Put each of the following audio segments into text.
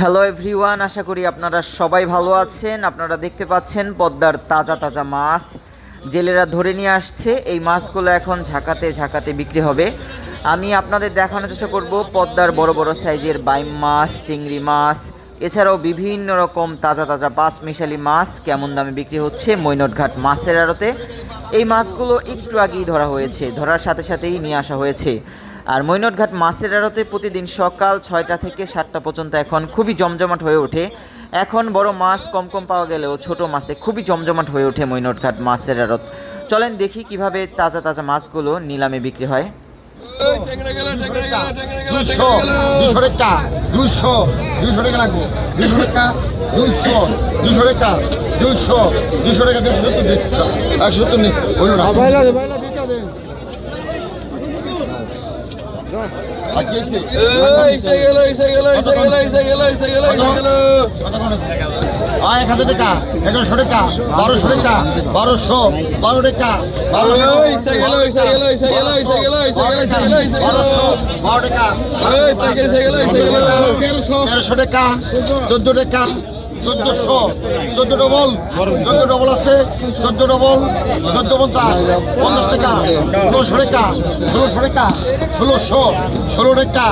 Hello everyone আশা করি আপনারা সবাই ভালো আছেন। আপনারা দেখতে পাচ্ছেন পদ্মার তাজা তাজা মাছ। জেলেরা ধরে নিয়ে আসছে। এই মাছগুলো এখন ঝাঁকাতে ঝাঁকাতে বিক্রি হবে। আমি আপনাদের দেখানোর চেষ্টা করব পদ্মার বড় বড় সাইজের বাইম মাছ, চিংড়ি মাছ, এছাড়াও বিভিন্ন রকম তাজা তাজা পাঁচ মিশালি মাছ, কেমন দামে বিক্রি হচ্ছে মৈনটঘাট মাছের আড়তে। এই মাছগুলো একটু আগেই ধরা হয়েছে। ধরার সাথে সাথেই নিয়ে আসা হয়েছে। আর মৈনটঘাট মাছের আড়তে প্রতিদিন সকাল ছয়টা থেকে সাতটা পর্যন্ত এখন খুবই জমজমাট হয়ে ওঠে। এখন বড় মাছ কম কম পাওয়া গেলেও ছোট মাছে খুবই জমজমাট হয়ে ওঠে মৈনটঘাট মাছের আড়ত। চলেন দেখি কীভাবে তাজা তাজা মাছগুলো নিলামে বিক্রি হয়। দুইশো দুইশো টাকা দুইশো দুইশো টাকা লাগবো। টাকা দুইশো দুইশো টাকা দুইশো দুইশো টাকা একশো সত্তর দে একশো সত্তর নে হইল না বাইলা দে বাইলা দিছা দে আর কি হয়েছে? আয় এক হাজার টাকা এগারোশো টাকা বারোশো টাকা বারোশো বারো টাকা বারোশো। বারো টাকা তেরোশো টাকা চোদ্দ টাকা চোদ্দোশো চোদ্দ ডবল চোদ্দ ডবল আছে চোদ্দ ডবল চোদ্দ পঞ্চাশ পঞ্চাশ টাকা ষোলোশো টাকা ষোলোশো টাকা ষোলোশো ষোলো টাকা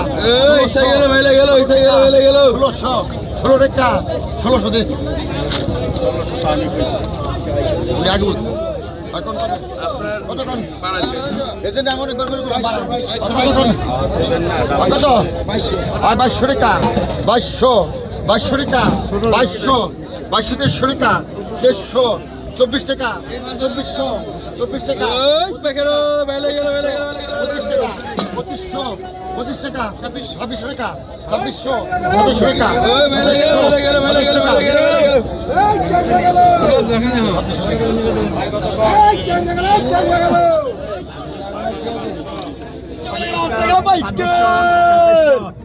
ষোলোশো ষোলো টাকা ষোলোশো দিন আগে বলছি। বাইশশো টাকা বাইশশো। বাইশশো টাকা বাইশশো বাইশশো দেড়শো টাকা দেড়শো চব্বিশ টাকা চব্বিশশো চব্বিশ টাকা পঁচিশ টাকা পঁচিশশো পঁচিশ টাকা ছাব্বিশশো টাকা ছাব্বিশশো সাতাশশো টাকা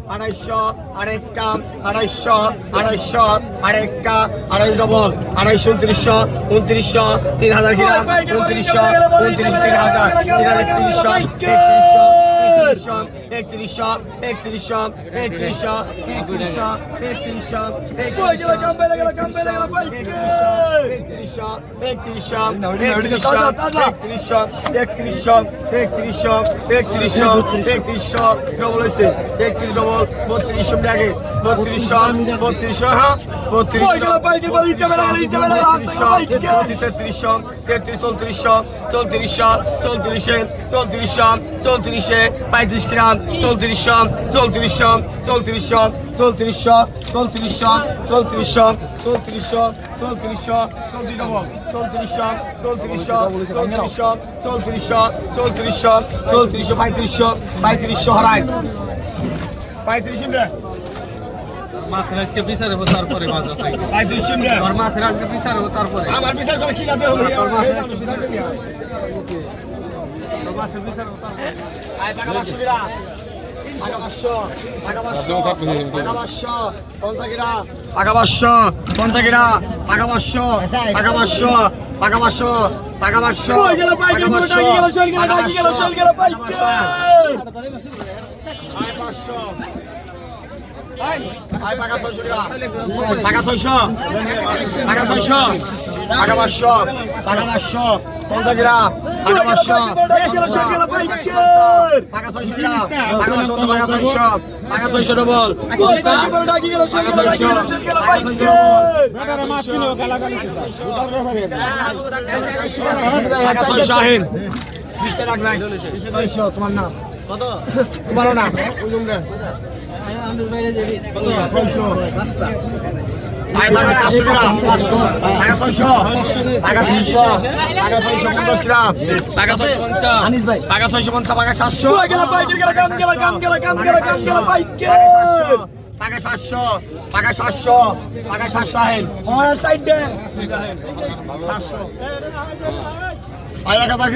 আড়াইশো আড়াইকা আড়াইশো আড়াইশো আড়াইকা আড়াই ডবল আড়াইশো উনত্রিশশো উনত্রিশশো তিন হাজার গ্রাম উনত্রিশশো উনত্রিশ তিন হাজার তিন হাজার Ektirişan, ektirişan, ektirişan, ektirişan, ektirişan, ektirişan, ektirişan, ektirişan, ektirişan, ektirişan, ektirişan, ektirişan, ektirişan, revolution, ektir davul, botirişim lagi, botirişan, botirişan ha, botirişan, botirişan, botirişan, botirişan, botirişan, botirişan, botirişan, botirişan, botirişan, botirişan, botirişan, botirişan, botirişan, চৌত্রিশশো চৌত্রিশশো চৌত্রিশশো চৌত্রিশশো চৌত্রিশশো চৌত্রিশশো চৌত্রিশশো চৌত্রিশশো চৌত্রিশশো চৌত্রিশশো চৌত্রিশশো চৌত্রিশশো চৌত্রিশশো চৌত্রিশশো পঁয়ত্রিশশো পঁয়ত্রিশশো হরাই পঁয়ত্রিশ রে মাছের আজকে বিচার হব তারপরে মাছ আছে পঁয়ত্রিশ রে আর মাছের আজকে বিচার হব তারপরে আমার বিচার করে কি লাভ হবে Aí, pega baixo, virar. Paga baixo, paga baixo, ponta grá, Shahin তোমার নাম কত তোমার নাম টাকা সাতশো টাকা টাকা ছয়শো টাকা তিনশো টাকা ছয়শো পঞ্চাশ টাকা টাকা ছয়শো পঞ্চাশ। টাকা ছয়শো পঞ্চাশ টাকা সাতশো। টাকা সাতশো টাকা সাতশো টাকা সাতশো আহেন। সাতশো। এক হাজার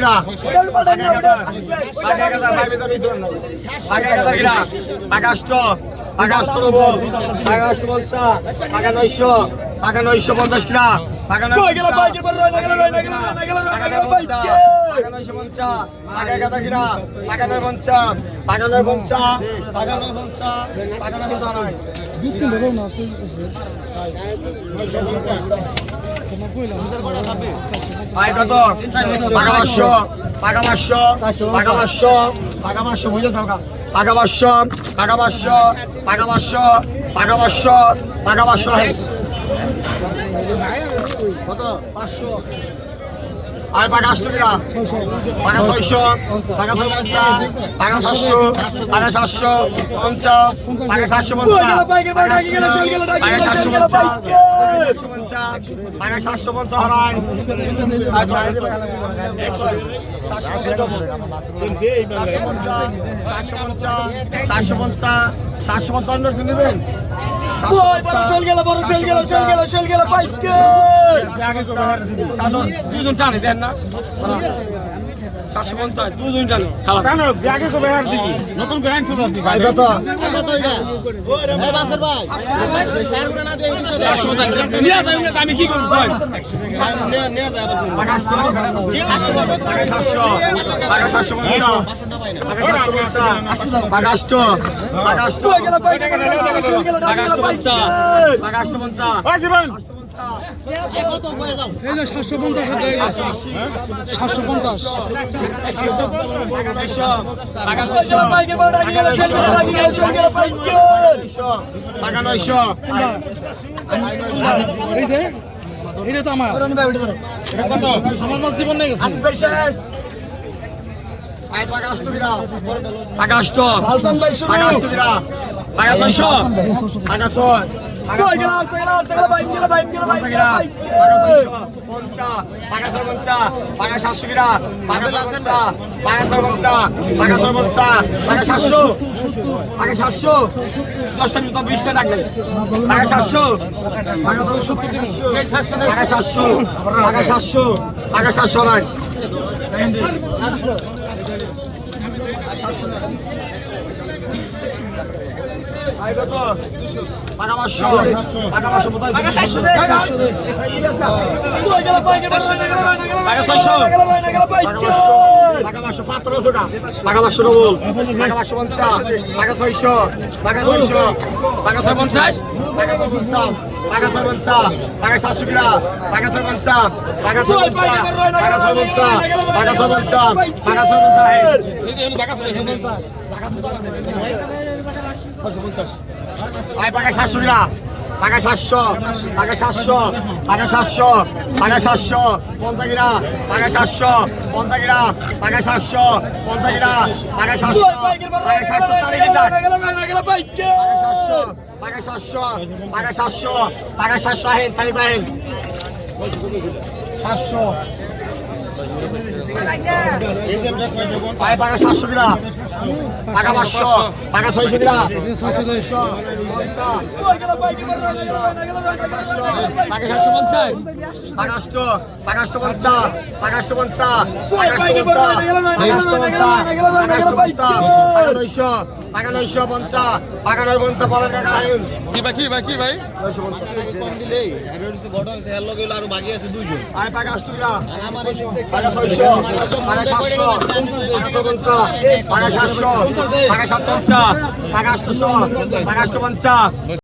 আগে টাকা অষ্টনব্বই টাকা অষ্টপঞ্চাশ টাকা নয়শো টাকা নয়শো পঞ্চাশ টাকা টাকা নয়শো পঞ্চাশ টাকা একাদা কিনা টাকা নয় পঞ্চাশ টাকা নয় পঞ্চাশ টাকা নয় পঞ্চাশ টাকা নয় দাঁড়ায় পাঁচশো টাকা পাঁচশো টাকা পাঁচশো টাকা পাঁচশো বুঝলে টাকা পাকা পাঁচশো পাকা পাঁচশো পাকা পাঁচশো। পাকা পাঁচশো পাকা পাঁচশো কত পাঁচশো। আয় পাকা আটশো টাকা পাকা ছয়শো পাকা ছয় পঞ্চাশ পাকা সাতশো পাকা সাতশো পঞ্চাশ পাকা সাতশো পঞ্চাশ পাকা সাতশো পঞ্চাশ পাকা সাতশো পঞ্চাশ হরান সাতশো পঞ্চাশ সাতশো পঞ্চাশ সাতশো পঞ্চাশ সাতশো পঞ্চান্ন নেবেন দুজন টানে দেন না। সাতশো পঞ্চাশ দুজন টানে নতুন ব্র্যান্ড শুধু আপনি ভাই কত আমি কি করব ভাই ওই জীবন এই যে সাতশো পঞ্চাশ সাতশো পঞ্চাশ। এই যে এটা তো আমার। কত আমার জীবন নিয়ে গেছে। দশটা মিনিট বিশটা ডাকলেন পাকা সাতশো পাকা সাতশো পাকা সাতশো পাকা সাতশো নয় আই কত পাকা পাঁচশো পাঁচশো টাকা পাঁচশো ডবল পাকা পাঁচশো পঞ্চাশ। পাকা ছয়শো। পাকা ছয়শো। পাকা ছয় পঞ্চাশ। পাকা ছয় পঞ্চাশ। পাকা ছয় পঞ্চাশ। পাকা সাতশো কিরা পাকা ছয় পঞ্চাশ। পাকা ছয় পঞ্চাশ। কিরা পাকা সাতশো পাকা সাতশো পাকা সাতশো পাকা সাতশো পঞ্চাগিরা পাকা সাতশো পঞ্চাগিরা পাকা সাতশো পঞ্চাগিরা পাকা সাতশো পাকা সাতশো সাতশো পাকা সাতশো পাকা সাতশো পাকা সাতশো আহেন তারি পাহেন সাতশো পাকা সাতশো কিরা পাকা পাঁচশো পাকা ছয়শো কিরা পাকা ছয়শো পাকা সাতশো পঞ্চাশ পাকা আষ্ট পাকা আষ্ট পঞ্চাশ পাকা আষ্ট পঞ্চাশ পাকা নয়শো পঞ্চাশ পাকা নয় পঞ্চাশ পরে টাকা কি ভাই কি ভাই কি ভাই? নয়শো পঞ্চাশ। কম দিলেই ঘটনা হচ্ছে এর লগে আরও বাকি আছে দুইজন। ছয়শো সাতশো পাকা পঞ্চাশ পাকা সাতশো টাকা সাত পঞ্চাশ পাকা আটশো টাকা আটশো পঞ্চাশ